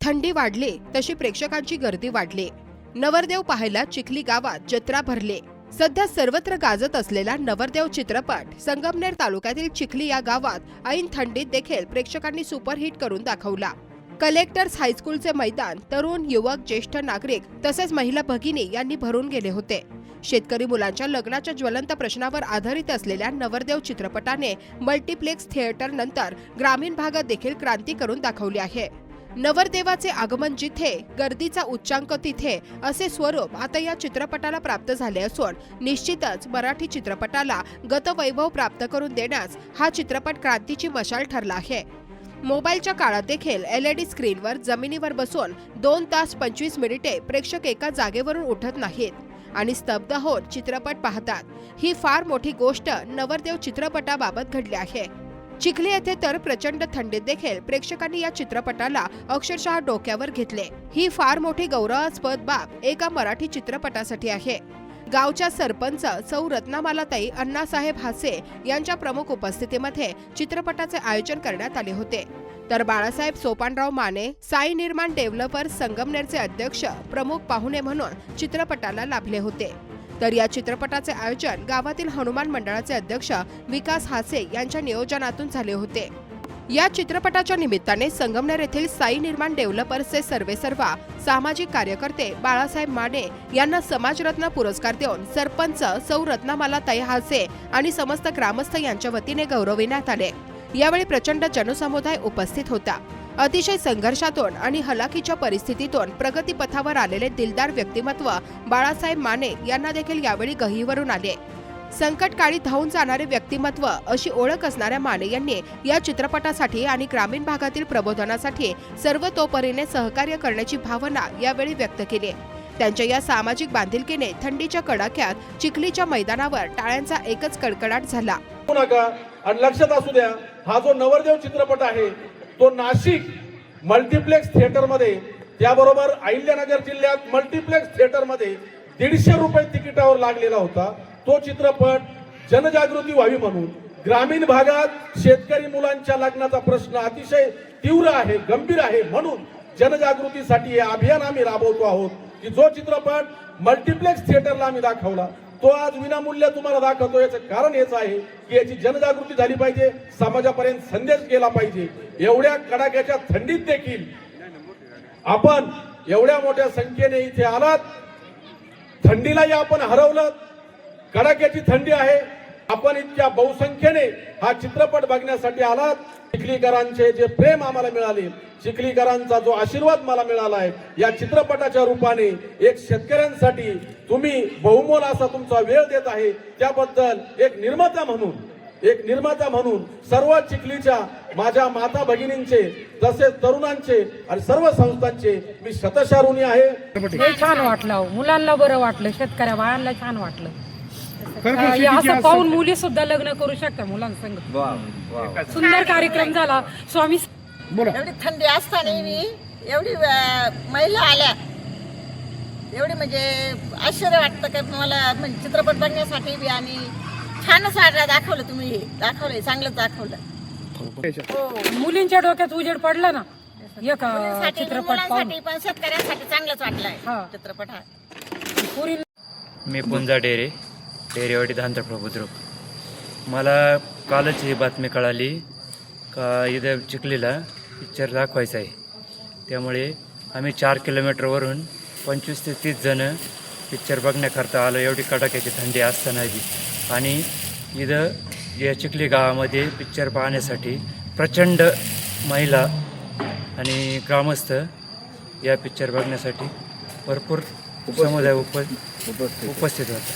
थंडी वाढली तशी प्रेक्षकांची गर्दी वाढली. नवरदेव पाहायला चिखली गावात जत्रा भरले. सध्या सर्वत्र गाजत असलेला नवरदेव चित्रपट संगमनेर तालुक्यातील चिखली या गावात ऐन थंडीत देखील प्रेक्षकांनी सुपरहिट करून दाखवला. कलेक्टर्स हायस्कूलचे मैदान तरुण युवक ज्येष्ठ नागरिक तसेच महिला भगिनी यांनी भरून गेले होते. शेतकरी मुलांच्या लग्नाच्या ज्वलंत प्रश्नावर आधारित असलेल्या नवरदेव चित्रपटाने मल्टिप्लेक्स थिएटर नंतर ग्रामीण भागात देखील क्रांती करून दाखवली आहे. नवरदेवाचे आगमन जिथे गर्दीचा उच्चांक तिथे असे स्वरूप आता या चित्रपटाला प्राप्त झाले असून निश्चितच मराठी चित्रपटाला गतवैभव प्राप्त करून देण्यास हा चित्रपट क्रांतीची मशाल ठरला आहे. मोबाईलच्या काळात देखील एल ई डी स्क्रीनवर जमिनीवर बसून दोन तास पंचवीस मिनिटे प्रेक्षक एका जागेवरून उठत नाहीत आणि स्तब्ध होत चित्रपट पाहतात. ही फार मोठी गोष्ट नवरदेव चित्रपटाबाबत घडली आहे. चिखली येथे तर प्रचंड थंडीत देखील प्रेक्षकांनी या चित्रपटाला अक्षरशः डोक्यावर घेतले. ही फार मोठी गौरवास्पद बाब एका मराठी चित्रपटासाठी आहे. गावच्या सरपंच सौ रत्नामालाताई अण्णासाहेब हासे यांच्या प्रमुख उपस्थितीमध्ये चित्रपटाचे आयोजन करण्यात आले होते. तर बाळासाहेब सोपानराव माने साई निर्माण डेव्हलपर संगमनेरचे अध्यक्ष प्रमुख पाहुणे म्हणून चित्रपटाला लाभले होते. तर या चित्रपटाचे आयोजन गावातील हनुमान मंडळाचे अध्यक्ष विकास हासे यांच्या नियोजनातून झाले होते. या चित्रपटाच्या निमित्ताने संगमनेर येथील साई निर्माण डेव्हलपर्सचे सर्वेसर्वा सामाजिक कार्यकर्ते बाळासाहेब माने यांना समाजरत्न पुरस्कार देऊन सरपंच सौ रत्नामाला हासे आणि समस्त ग्रामस्थ यांच्या वतीने गौरविण्यात आले. यावेळी प्रचंड जनसमुदाय उपस्थित होता. अतिशय संघर्षातून आणि हलाखीच्या परिस्थितीतून प्रगतीपथावर आलेले दिलदार व्यक्तिमत्व बाळासाहेब माने यांना देखील यावेळी गहीवरून आले. संकटकाळी धावून जाणारे व्यक्तिमत्व अशी ओळख असणाऱ्या माने यांनी या चित्रपटासाठी आणि ग्रामीण भागातील प्रबोधनासाठी सर्वतोपरीने सहकार्य करण्याची भावना यावेळी व्यक्त केली. त्यांच्या या सामाजिक बांधिलकीने थंडीच्या कडाक्यात चिखलीच्या मैदानावर टाळ्यांचा एकच कडकडाट झाला. नका. आणि लक्षात असू द्या हा जो नवरदेव चित्रपट आहे तो नाशिक मल्टिप्लेक्स थिएटरमध्ये त्याबरोबर अहिल्यानगर जिल्ह्यात मल्टिप्लेक्स थिएटरमध्ये दीडशे रुपये तिकिटावर लागलेला होता. तो चित्रपट जनजागृती व्हावी म्हणून ग्रामीण भागात शेतकरी मुलांच्या लग्नाचा प्रश्न अतिशय तीव्र आहे गंभीर आहे म्हणून जनजागृतीसाठी हे अभियान आम्ही राबवतो आहोत की जो चित्रपट मल्टिप्लेक्स थिएटरला आम्ही दाखवला तो आज विनामूल्य तुम्हाला दाखवतो याचं कारण हेच आहे की याची जनजागृती झाली पाहिजे समाजापर्यंत संदेश गेला पाहिजे. एवढ्या कडाक्याच्या थंडीत देखील आपण एवढ्या मोठ्या संख्येने इथे आलात. थंडीलाही आपण हरवलं. कडाक्याची थंडी आहे. आपण इतक्या बहुसंख्येने हा चित्रपट बघण्यासाठी आलात. चिखलीकरांचे जे प्रेम आम्हाला मिळाले चिखलीकरांचा जो आशीर्वाद मला मिळाला आहे या चित्रपटाच्या रूपाने एक शेतकऱ्यांसाठी तुम्ही बहुमोल असा तुमचा वेळ देत आहे. त्याबद्दल एक निर्माता म्हणून एक निर्माता म्हणून सर्व चिखलीच्या माझ्या माता भगिनींचे तसेच तरुणांचे आणि सर्व संस्थांचे मी शतशारुणी आहे. छान वाटलं मुलांना बरं वाटलं शेतकऱ्या बाळांना छान वाटलं. हे असं पाहून मुली सुद्धा लग्न करू शकतात मुलांसंग. सुंदर कार्यक्रम झाला. स्वामी एवढी थंडी असताना मी एवढी महिला आल्या. एवढी म्हणजे आश्चर्य वाटतं का मला म्हणजे चित्रपट बघण्यासाठी बी आणि छानच वाटलं दाखवलं तुम्ही. दाखवलंय चांगलंच दाखवलं. हो. मुलींच्या डोक्यात उजेड पडला ना? एक चित्रपट पण शेतकऱ्यांसाठी चांगलंच वाटलंय हा. चित्रपट हा. पुरी मी पुंजा डेरे. डेरेवाडी धांतप्रभू बुद्रुक मला कालच ही बातमी कळाली का इथं चिखलीला पिक्चर दाखवायचा आहे. त्यामुळे आम्ही चार किलोमीटरवरून पंचवीस ते तीस जणं पिक्चर बघण्याकरता आलो एवढी कडाक्याची थंडी असताना बी आणि इथं या चिखली गावामध्ये पिक्चर पाहण्यासाठी प्रचंड महिला आणि ग्रामस्थ या पिक्चर बघण्यासाठी भरपूर समुदाय उप उपस्थित होता.